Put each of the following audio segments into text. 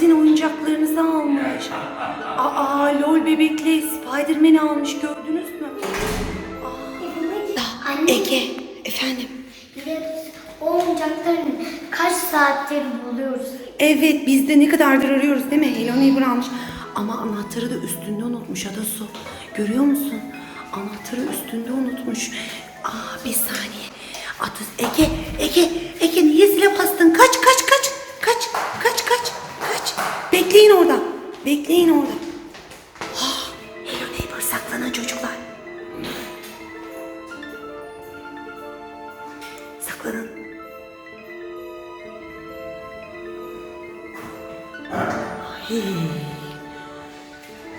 Sizin oyuncaklarınızı almış. Aa lol bebekli Spiderman almış gördünüz mü? Anne, Ege efendim. o oyuncaklarını kaç saattir buluyoruz. Evet biz de ne kadardır arıyoruz değil mi? Hello Neighbor almış. Ama anahtarı da üstünde unutmuş Adasu. Görüyor musun? Anahtarı üstünde unutmuş. Aa bir saniye. Adas Ege, Ege, Ege niye zile bastın? Kaç, kaç, kaç, kaç, kaç. Bekleyin orada. Bekleyin orada. Ah, Hello Neighbor saklanın çocuklar. Saklanın.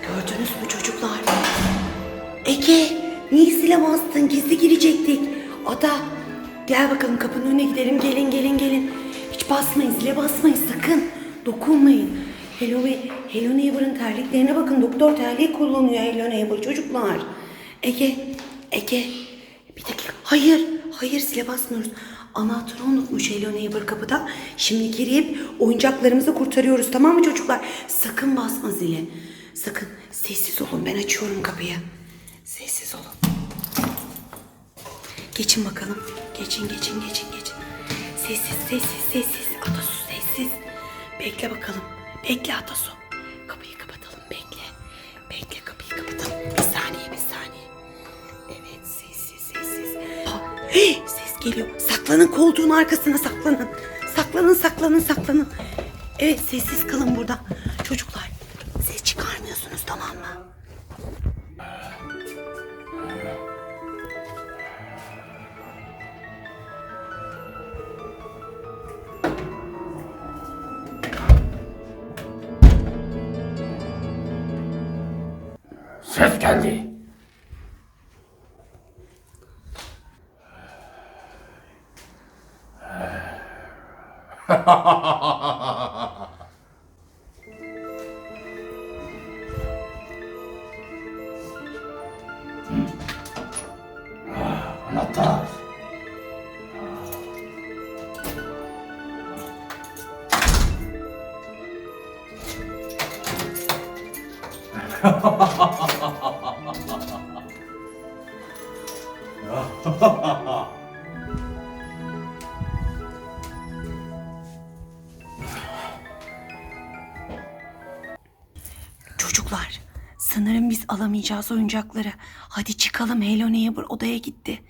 Gördünüz mü çocuklar? Ege, niye zile bastın? Gizli girecektik. Ada, gel bakalım kapının önüne gidelim. Gelin, gelin, gelin. Hiç basmayın, zile basmayın sakın. Dokunmayın. Hello, Hello Neighbor'ın terliklerine bakın. Doktor terliği kullanıyor Hello Neighbor çocuklar. Ege, Ege. Bir dakika. Hayır, hayır zile basmıyoruz. Anahtarı unutmuş Hello Neighbor kapıda. Şimdi girip oyuncaklarımızı kurtarıyoruz tamam mı çocuklar? Sakın basma zile. Sakın sessiz olun ben açıyorum kapıyı. Sessiz olun. Geçin bakalım. Geçin geçin geçin geçin. Sessiz sessiz sessiz. Atasu sessiz. Bekle bakalım. Bekle Atasu. Kapıyı kapatalım bekle. Bekle kapıyı kapatalım. Bir saniye bir saniye. Evet sessiz sessiz. Ha, hey, ses geliyor. Saklanın koltuğun arkasına saklanın. Saklanın saklanın saklanın. Evet sessiz kalın burada. Çocuklar ses çıkarmıyorsunuz tamam mı? 세스캔디. 알았다. 아, Çocuklar sanırım biz alamayacağız oyuncakları. Hadi çıkalım Hello Neighbor odaya gitti.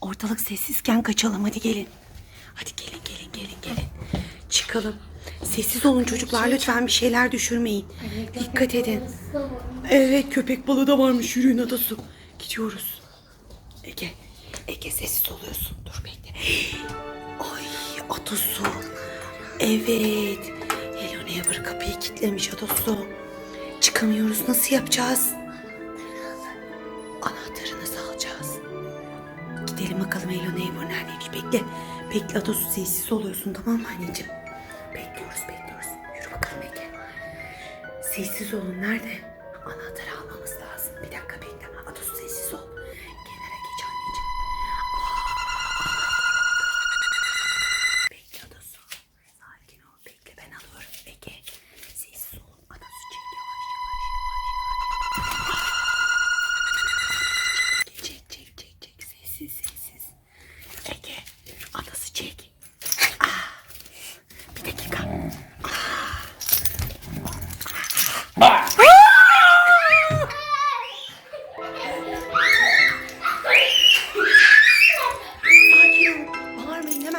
Ortalık sessizken kaçalım hadi gelin. Hadi gelin gelin gelin gelin. Çıkalım. Sessiz olun çocuklar lütfen bir şeyler düşürmeyin. Dikkat edin. Evet köpek balığı da varmış yürüyün adası. Gidiyoruz. Ege. Ege sessiz oluyorsun. Dur bekle. Ay Atasu. Evet. Hello Neighbor kapıyı kilitlemiş Atasu. Çıkamıyoruz. Nasıl yapacağız? Anahtarı nasıl alacağız? Gidelim bakalım Hello Neighbor neredeymiş. Bekle. Bekle Atasu sessiz oluyorsun tamam mı anneciğim? Bekliyoruz bekliyoruz. Yürü bakalım Ege. Sessiz olun. Nerede? Anahtarı almamız lazım. Bir dakika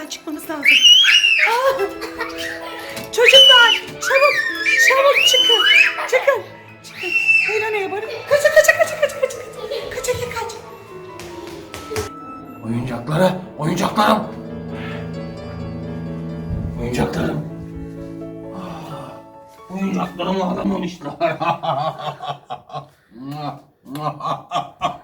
Hemen çıkmamız lazım. Çocuklar çabuk çabuk çıkın. Çıkın. Çıkın. Hello neighbor. Kaçın kaçın kaçın kaçın kaçın. Kaç Ege kaç. Oyuncakları, oyuncaklarım. Oyuncaklarım. Ah, Oyuncaklarımı alamamışlar.